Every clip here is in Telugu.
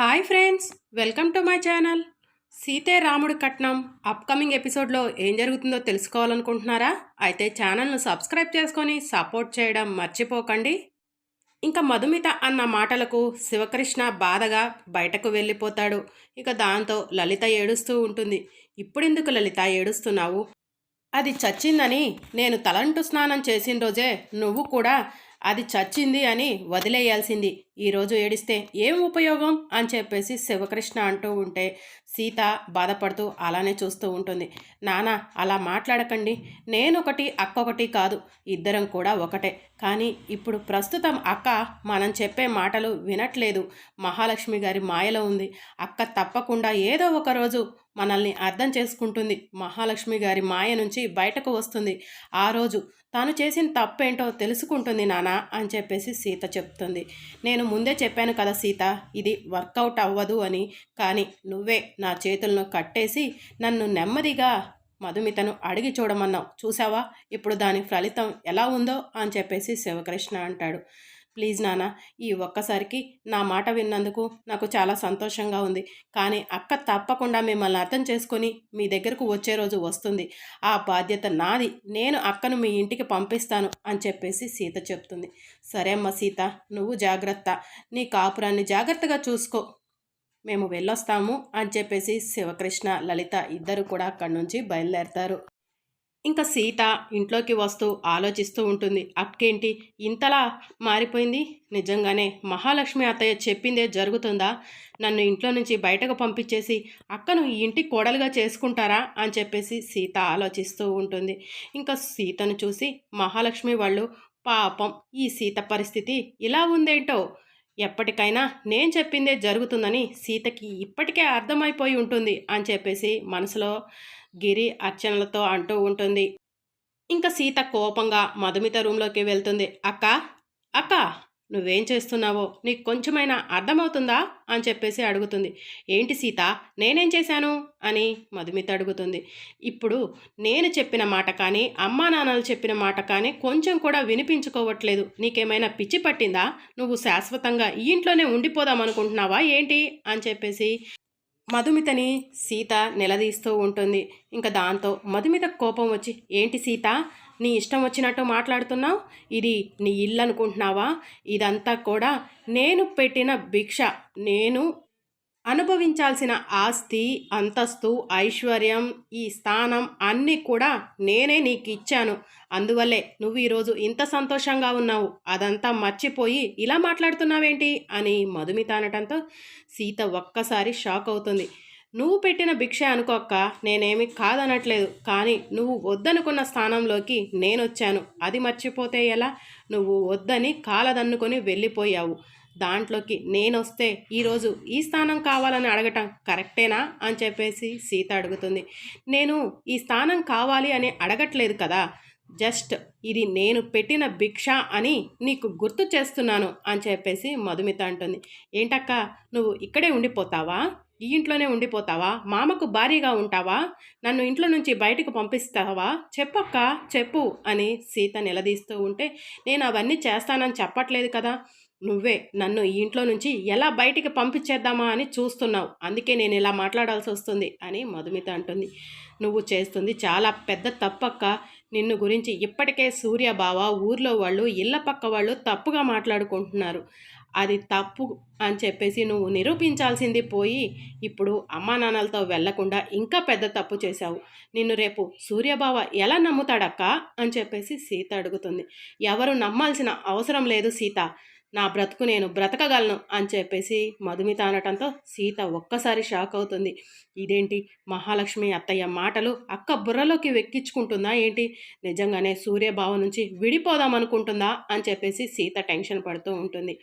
Hi friends welcome to my channel. సీతే రాముడి కట్నం అప్కమింగ్ ఎపిసోడ్లో ఏం జరుగుతుందో తెలుసుకోవాలనుకుంటున్నారా? అయితే ఛానల్ను సబ్స్క్రైబ్ చేసుకొని సపోర్ట్ చేయడం మర్చిపోకండి. ఇంకా మధుమిత అన్న మాటలకు శివకృష్ణ బాధగా బయటకు వెళ్ళిపోతాడు. ఇక దాంతో లలిత ఏడుస్తూ ఉంటుంది. ఇప్పుడెందుకు లలిత ఏడుస్తున్నావు? అది చచ్చిందని నేను తలంటు స్నానం చేసిన రోజే నువ్వు కూడా అది చచ్చింది అని వదిలేయాల్సింది. ఈరోజు ఏడిస్తే ఏం ఉపయోగం? అని చెప్పేసి శివకృష్ణ అంటూ ఉంటే సీత బాధపడుతూ అలానే చూస్తూ ఉంటుంది. నానా అలా మాట్లాడకండి. నేనొకటి అక్కొకటి కాదు. ఇద్దరం కూడా ఒకటే. కానీ ఇప్పుడు ప్రస్తుతం అక్క మనం చెప్పే మాటలు వినట్లేదు. మహాలక్ష్మి గారి మాయలో ఉంది. అక్క తప్పకుండా ఏదో ఒక రోజు మనల్ని అర్థం చేసుకుంటుంది. మహాలక్ష్మి గారి మాయ నుంచి బయటకు వస్తుంది. ఆ రోజు తాను చేసిన తప్పేంటో తెలుసుకుంటుంది నానా అని చెప్పేసి సీత చెప్తుంది. నేను ముందే చెప్పాను కదా సీత ఇది వర్కౌట్ అవ్వదు అని. కానీ నువ్వే నా చేతులను కట్టేసి నన్ను నెమ్మదిగా మధుమితను అడిగి చూడమన్నావు. చూసావా? ఇప్పుడు దాని ఫలితం ఎలా ఉందో అని చెప్పేసి శివకృష్ణ అంటాడు. ప్లీజ్ నాన్న ఈ ఒక్కసారికి నా మాట విన్నందుకు నాకు చాలా సంతోషంగా ఉంది. కానీ అక్క తప్పకుండా మిమ్మల్ని అర్థం చేసుకొని మీ దగ్గరకు వచ్చే రోజు వస్తుంది. ఆ బాధ్యత నాది. నేను అక్కను మీ ఇంటికి పంపిస్తాను అని చెప్పేసి సీత చెప్తుంది. సరే అమ్మ సీత నువ్వు జాగ్రత్త. నీ కాపురాన్ని జాగ్రత్తగా చూసుకో. మేము వెళ్ళొస్తాము అని చెప్పేసి శివకృష్ణ లలిత ఇద్దరు కూడా అక్కడి నుంచి బయలుదేరతారు. ఇంకా సీత ఇంట్లోకి వస్తూ ఆలోచిస్తూ ఉంటుంది. అక్కేంటి? ఇంతలా మారిపోయింది? నిజంగానే మహాలక్ష్మి అత్తయ్య చెప్పిందే జరుగుతుందా? నన్ను ఇంట్లో నుంచి బయటకు పంపించేసి అక్కను ఈ ఇంటి కోడలుగా చేసుకుంటారా? అని చెప్పేసి సీత ఆలోచిస్తూ ఉంటుంది. ఇంకా సీతను చూసి మహాలక్ష్మి వాళ్ళు పాపం ఈ సీత పరిస్థితి ఇలా ఉందేంటో? ఎప్పటికైనా నేను చెప్పిందే జరుగుతుందని సీతకి ఇప్పటికే అర్థమైపోయి ఉంటుంది అని చెప్పేసి మనసులో గిరి అర్చనలతో అంటూ ఉంటుంది. ఇంకా సీత కోపంగా మధుమిత రూంలోకి వెళ్తుంది. అక్క అక్క నువ్వేం చేస్తున్నావో? నీకు కొంచెమైనా అర్థమవుతుందా? అని చెప్పేసి అడుగుతుంది. ఏంటి సీత నేనేం చేశాను? అని మధుమిత అడుగుతుంది. ఇప్పుడు నేను చెప్పిన మాట కానీ అమ్మా నాన్నలు చెప్పిన మాట కానీ కొంచెం కూడా వినిపించుకోవట్లేదు. నీకేమైనా పిచ్చి పట్టిందా? నువ్వు శాశ్వతంగా ఈ ఇంట్లోనే ఉండిపోదాం అనుకుంటున్నావా ఏంటి? అని చెప్పేసి మధుమితని సీత నిలదీస్తూ ఉంటుంది. ఇంకా దాంతో మధుమిత కోపం వచ్చి ఏంటి సీత? నీ ఇష్టం వచ్చినట్టు మాట్లాడుతున్నావు? ఇది నీ ఇల్లు అనుకుంటున్నావా? ఇదంతా కూడా నేను పెట్టిన భిక్ష. నేను అనుభవించాల్సిన ఆస్తి అంతస్తు ఐశ్వర్యం ఈ స్థానం అన్నీ కూడా నేనే నీకు ఇచ్చాను. అందువల్లే నువ్వు ఈరోజు ఇంత సంతోషంగా ఉన్నావు. అదంతా మర్చిపోయి ఇలా మాట్లాడుతున్నావేంటి? అని మధుమిత అనటంతో సీత ఒక్కసారి షాక్ అవుతుంది. నువ్వు పెట్టిన భిక్ష అనుకోక్క నేనేమి కాదనట్లేదు. కానీ నువ్వు వద్దనుకున్న స్థానంలోకి నేనొచ్చాను. అది మర్చిపోతే ఎలా? నువ్వు వద్దని కాలదన్నుకొని వెళ్ళిపోయావు. దాంట్లోకి నేనొస్తే ఈరోజు ఈ స్థానం కావాలని అడగటం కరెక్టేనా అని చెప్పేసి సీత అడుగుతుంది. నేను ఈ స్థానం కావాలి అని అడగట్లేదు కదా జస్ట్ ఇది నేను పెట్టిన భిక్ష అని నీకు గుర్తు చేస్తున్నాను అని చెప్పేసి మధుమిత అంటుంది. ఏంటక్క నువ్వు ఇక్కడే ఉండిపోతావా? ఈ ఇంట్లోనే ఉండిపోతావా? మామకు భారీగా ఉంటావా? నన్ను ఇంట్లో నుంచి బయటకు పంపిస్తావా? చెప్పక్క చెప్పు అని సీత నిలదీస్తూ ఉంటే నేను అవన్నీ చేస్తానని చెప్పట్లేదు కదా. నువ్వే నన్ను ఈ ఇంట్లో నుంచి ఎలా బయటికి పంపించేద్దామా అని చూస్తున్నావు. అందుకే నేను ఇలా మాట్లాడాల్సి వస్తుంది అని మధుమిత అంటుంది. నువ్వు చేస్తుంది చాలా పెద్ద తప్పక్క. నిన్ను గురించి ఇప్పటికే సూర్య బావ ఊర్లో వాళ్ళు ఇళ్ళ పక్క వాళ్ళు తప్పుగా మాట్లాడుకుంటున్నారు. అది తప్పు అని చెప్పేసి నువ్వు నిరూపించాల్సింది పోయి ఇప్పుడు అమ్మా నాన్నలతో వెళ్ళకుండా ఇంకా పెద్ద తప్పు చేశావు. నిన్ను రేపు సూర్యబావ ఎలా నమ్ముతాడక్క? అని చెప్పేసి సీత అడుగుతుంది. ఎవరు నమ్మాల్సిన అవసరం లేదు సీత. నా బ్రతుకు నేను బ్రతకగలను అని చెప్పేసి మధుమిత అనటంతో సీత ఒక్కసారి షాక్ అవుతుంది. ఇదేంటి మహాలక్ష్మి అత్తయ్య మాటలు అక్క బుర్రలోకి వెక్కించుకుంటుందా ఏంటి? నిజంగానే సూర్యభావ నుంచి విడిపోదాం అనుకుంటుందా? అని చెప్పేసి సీత టెన్షన్ పడుతూ ఉంటుంది.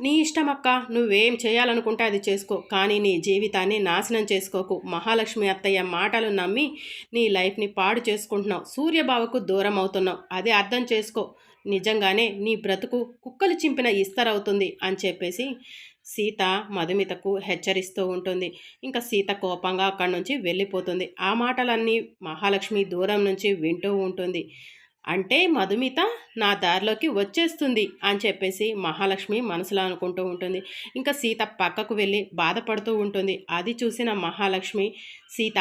నీ ఇష్టం అక్క నువ్వేం చేయాలనుకుంటే అది చేసుకో కానీ నీ జీవితాన్ని నాశనం చేసుకోకు. మహాలక్ష్మి అత్తయ్య మాటలు నమ్మి నీ లైఫ్ని పాడు చేసుకుంటున్నావు. సూర్యబావకు దూరం అవుతున్నావు. అది అర్థం చేసుకో. నిజంగానే నీ బ్రతుకు కుక్కలు చింపిన ఇస్తరవుతుంది అని చెప్పేసి సీత మధుమితకు హెచ్చరిస్తూ ఉంటుంది. ఇంకా సీత కోపంగా అక్కడి నుంచి వెళ్ళిపోతుంది. ఆ మాటలన్నీ మహాలక్ష్మి దూరం నుంచి వింటూ ఉంటుంది. అంటే మధుమిత నా దారిలోకి వచ్చేస్తుంది అని చెప్పేసి మహాలక్ష్మి మనసులో అనుకుంటూ ఉంటుంది. ఇంకా సీత పక్కకు వెళ్ళి బాధపడుతూ ఉంటుంది. అది చూసిన మహాలక్ష్మి సీత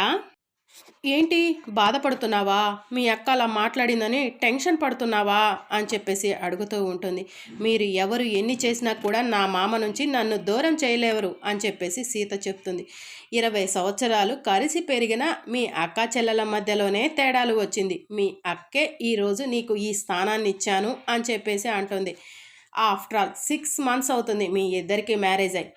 ఏంటి? బాధపడుతున్నావా? మీ అక్క అలా మాట్లాడిందని టెన్షన్ పడుతున్నావా? అని చెప్పేసి అడుగుతూ ఉంటుంది. మీరు ఎవరు ఎన్ని చేసినా కూడా నా మామ నుంచి నన్ను దూరం చేయలేవరు అని చెప్పేసి సీత చెప్తుంది. ఇరవై సంవత్సరాలు కలిసి పెరిగిన మీ అక్క చెల్లెల మధ్యలోనే తేడాలు వచ్చింది. మీ అక్కే ఈరోజు నీకు ఈ స్థానాన్ని ఇచ్చాను అని చెప్పేసి అంటుంది. ఆఫ్టర్ ఆల్ సిక్స్ మంత్స్ అవుతుంది మీ ఇద్దరికి మ్యారేజ్ అయ్యి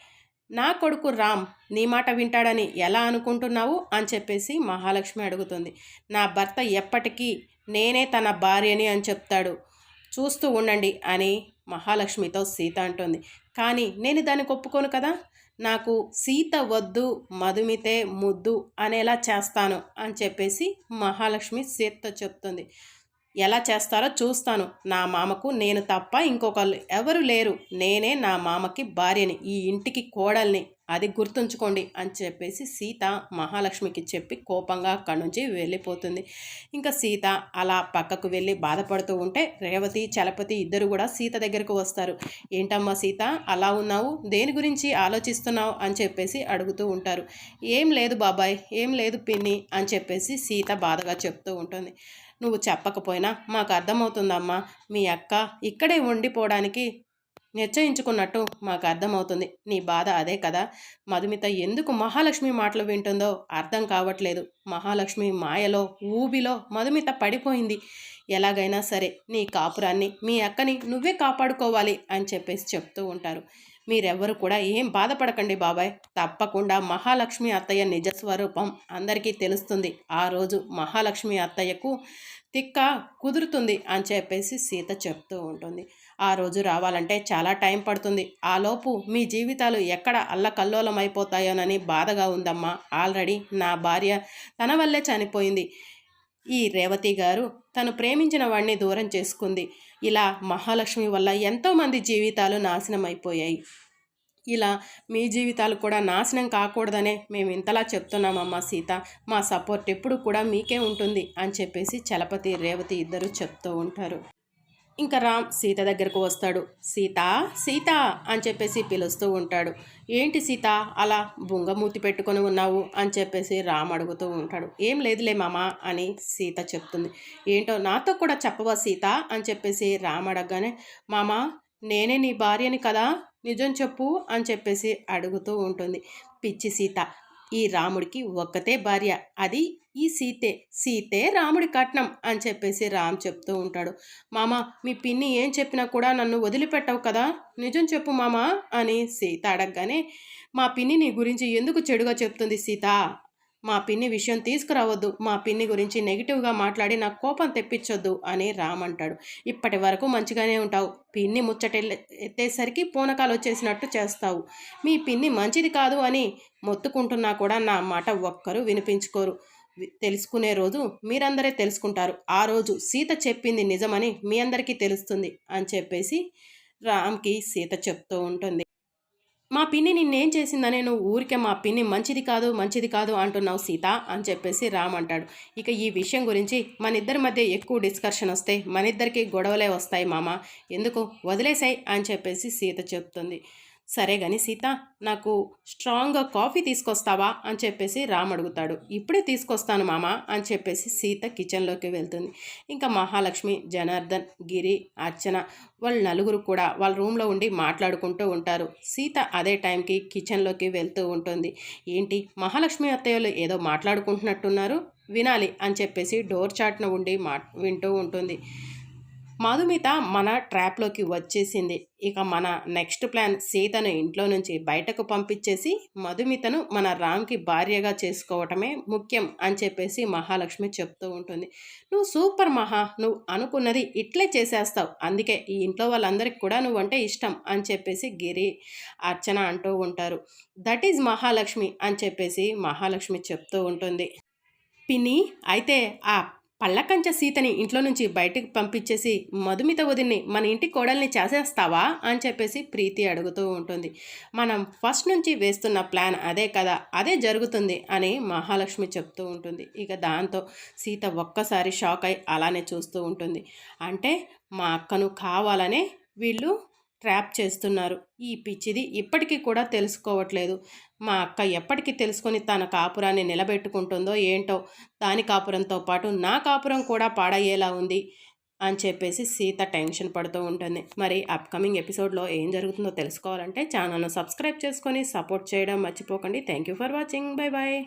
నా కొడుకు రామ్ నీ మాట వింటాడని ఎలా అనుకుంటున్నావు? అని చెప్పేసి మహాలక్ష్మి అడుగుతుంది. నా భర్త ఎప్పటికీ నేనే తన భార్యని అని చెప్తాడు. చూస్తూ ఉండండి అని మహాలక్ష్మితో సీత అంటుంది. కానీ నేను దానికి ఒప్పుకోను కదా? నాకు సీత వద్దు మధుమితే ముద్దు అనేలా చేస్తాను అని చెప్పేసి మహాలక్ష్మి సీతతో చెప్తుంది. ఎలా చేస్తారో చూస్తాను. నా మామకు నేను తప్ప ఇంకొకళ్ళు ఎవరు లేరు. నేనే నా మామకి భార్యని ఈ ఇంటికి కోడల్ని. అది గుర్తుంచుకోండి అని చెప్పేసి సీత మహాలక్ష్మికి చెప్పి కోపంగా అక్కడి నుంచి వెళ్ళిపోతుంది. ఇంకా సీత అలా పక్కకు వెళ్ళి బాధపడుతూ ఉంటే రేవతి చలపతి ఇద్దరు కూడా సీత దగ్గరకు వస్తారు. ఏంటమ్మా సీత అలా ఉన్నావు? దేని గురించి ఆలోచిస్తున్నావు? అని చెప్పేసి అడుగుతూ ఉంటారు. ఏం లేదు బాబాయ్ ఏం లేదు పిన్ని అని చెప్పేసి సీత బాధగా చెప్తూ ఉంటుంది. నువ్వు చెప్పకపోయినా మాకు అర్థమవుతుందమ్మా. మీ అక్క ఇక్కడే ఉండిపోవడానికి నిశ్చయించుకున్నట్టు మాకు అర్థమవుతుంది. నీ బాధ అదే కదా. మధుమిత ఎందుకు మహాలక్ష్మి మాటలు వింటుందో అర్థం కావట్లేదు. మహాలక్ష్మి మాయలో ఊబిలో మధుమిత పడిపోయింది. ఎలాగైనా సరే నీ కాపురాన్ని మీ అక్కని నువ్వే కాపాడుకోవాలి అని చెప్పేసి చెప్తూ ఉంటారు. మీరెవ్వరు కూడా ఏం బాధపడకండి బాబాయ్. తప్పకుండా మహాలక్ష్మి అత్తయ్య నిజస్వరూపం అందరికీ తెలుస్తుంది. ఆ రోజు మహాలక్ష్మి అత్తయ్యకు తిక్క కుదురుతుంది అని చెప్పేసి సీత చెప్తూ ఉంటుంది. ఆ రోజు రావాలంటే చాలా టైం పడుతుంది. ఆలోపు మీ జీవితాలు ఎక్కడ అల్లకల్లోలం అయిపోతాయోనని బాధగా ఉందమ్మా. ఆల్రెడీ నా భార్య తన వల్లే చనిపోయింది. ఈ రేవతి గారు తను ప్రేమించిన వాడిని దూరం చేసుకుంది. ఇలా మహాలక్ష్మి వల్ల ఎంతోమంది జీవితాలు నాశనం అయిపోయాయి. ఇలా మీ జీవితాలు కూడా నాశనం కాకూడదనే మేము ఇంతలా చెప్తున్నామమ్మా సీత. మా సపోర్ట్ ఎప్పుడు కూడా మీకే ఉంటుంది అని చెప్పేసి చలపతి రేవతి ఇద్దరు చెప్తూ ఉంటారు. ఇంకా రామ్ సీత దగ్గరకు వస్తాడు. సీత సీత అని చెప్పేసి పిలుస్తూ ఉంటాడు. ఏంటి సీత అలా బుంగమూతి పెట్టుకొని ఉన్నావు అని చెప్పేసి రామ్ అడుగుతూ ఉంటాడు. ఏం లేదులే మామ అని సీత చెప్తుంది. ఏంటో నాతో కూడా చెప్పవా సీత అని చెప్పేసి రామ్ అడగగానే మామ నేనే నీ భార్యని కదా నిజం చెప్పు అని చెప్పేసి అడుగుతూ ఉంటుంది. పిచ్చి సీత ఈ రాముడికి ఒక్కతే భార్య అది ఈ సీతే సీతే రాముడి కట్నం అని చెప్పేసి రామ్ చెప్తూ ఉంటాడు. మామ మీ పిన్ని ఏం చెప్పినా కూడా నన్ను వదిలిపెట్టవు కదా? నిజం చెప్పు మామ అని సీత అడగగానే మా పిన్ని నీ గురించి ఎందుకు చెడుగా చెప్తుంది సీత? మా పిన్ని విషయం తీసుకురావద్దు. మా పిన్ని గురించి నెగిటివ్గా మాట్లాడి నాకు కోపం తెప్పించొద్దు అని రామ్ అంటాడు. ఇప్పటి వరకు మంచిగానే ఉంటావు. పిన్ని ముచ్చట ఎత్తేసరికి పూనకాలు వచ్చేసినట్టు చేస్తావు. మీ పిన్ని మంచిది కాదు అని మొత్తుకుంటున్నా కూడా నా మాట ఒక్కరు వినిపించుకోరు. తెలుసుకునే రోజు మీరందరే తెలుసుకుంటారు. ఆ రోజు సీత చెప్పింది నిజమని మీ అందరికీ తెలుస్తుంది అని చెప్పేసి రామ్కి సీత చెప్తూ ఉంటుంది. మా పిన్ని నిన్నేం చేసిందనే నువ్వు ఊరికే మా పిన్ని మంచిది కాదు మంచిది కాదు అంటున్నావు సీత అని చెప్పేసి రామ్ అంటాడు. ఇక ఈ విషయం గురించి మన ఇద్దరి మధ్య ఎక్కువ డిస్కషన్ వస్తే మన ఇద్దరికి గొడవలే వస్తాయి మామ. ఎందుకు? వదిలేసాయి అని చెప్పేసి సీత చెప్తుంది. సరే గాని సీత నాకు స్ట్రాంగ్గా కాఫీ తీసుకొస్తావా? అని చెప్పేసి రామ్ అడుగుతాడు. ఇప్పుడే తీసుకొస్తాను మామ అని చెప్పేసి సీత కిచెన్లోకి వెళ్తుంది. ఇంకా మహాలక్ష్మి జనార్దన్ గిరి అర్చన వాళ్ళ నలుగురు కూడా వాళ్ళ రూమ్లో ఉండి మాట్లాడుకుంటూ ఉంటారు. సీత అదే టైంకి కిచెన్లోకి వెళ్తూ ఉంటుంది. ఏంటి? మహాలక్ష్మి అత్తయ్యలు ఏదో మాట్లాడుకుంటున్నట్టున్నారు? వినాలి అని చెప్పేసి డోర్ చాట్న ఉండి మా వింటూ ఉంటుంది. మధుమిత మన ట్రాప్లోకి వచ్చేసింది. ఇక మన నెక్స్ట్ ప్లాన్ సీతను ఇంట్లో నుంచి బయటకు పంపించేసి మధుమితను మన రామ్కి భార్యగా చేసుకోవటమే ముఖ్యం అని చెప్పేసి మహాలక్ష్మి చెప్తూ ఉంటుంది. నువ్వు సూపర్ మహా నువ్వు అనుకున్నది ఇట్లే చేసేస్తావు. అందుకే ఈ ఇంట్లో వాళ్ళందరికీ కూడా నువ్వు అంటే ఇష్టం అని చెప్పేసి గిరి అర్చన అంటూ ఉంటారు. దట్ ఈజ్ మహాలక్ష్మి అని చెప్పేసి మహాలక్ష్మి చెప్తూ ఉంటుంది. పిన్ని అయితే ఆ పళ్ళకంచ సీతని ఇంట్లో నుంచి బయటికి పంపించేసి మధుమిత వదిన్ని మన ఇంటి కోడల్ని చేసేస్తావా? అని చెప్పేసి ప్రీతి అడుగుతూ ఉంటుంది. మనం ఫస్ట్ నుంచి వేస్తున్న ప్లాన్ అదే కదా అదే జరుగుతుంది అని మహాలక్ష్మి చెప్తూ ఉంటుంది. ఇక దాంతో సీత ఒక్కసారి షాక్ అయి అలానే చూస్తూ ఉంటుంది. అంటే మా అక్కను కావాలనే వీళ్ళు ట్రాప్ చేస్తున్నారు. ఈ పిచ్చిది ఇప్పటికీ కూడా తెలుసుకోవట్లేదు. మా అక్క ఎప్పటికీ తెలుసుకొని తన కాపురాన్ని నిలబెట్టుకుంటుందో ఏంటో దాని కాపురంతో పాటు నా కాపురం కూడా పాడయ్యేలా ఉంది అని చెప్పేసి సీత టెన్షన్ పడుతూ ఉంటుంది. మరి అప్కమింగ్ ఎపిసోడ్లో ఏం జరుగుతుందో తెలుసుకోవాలంటే ఛానల్ను సబ్స్క్రైబ్ చేసుకొని సపోర్ట్ చేయడం మర్చిపోకండి. Thank you for watching. Bye bye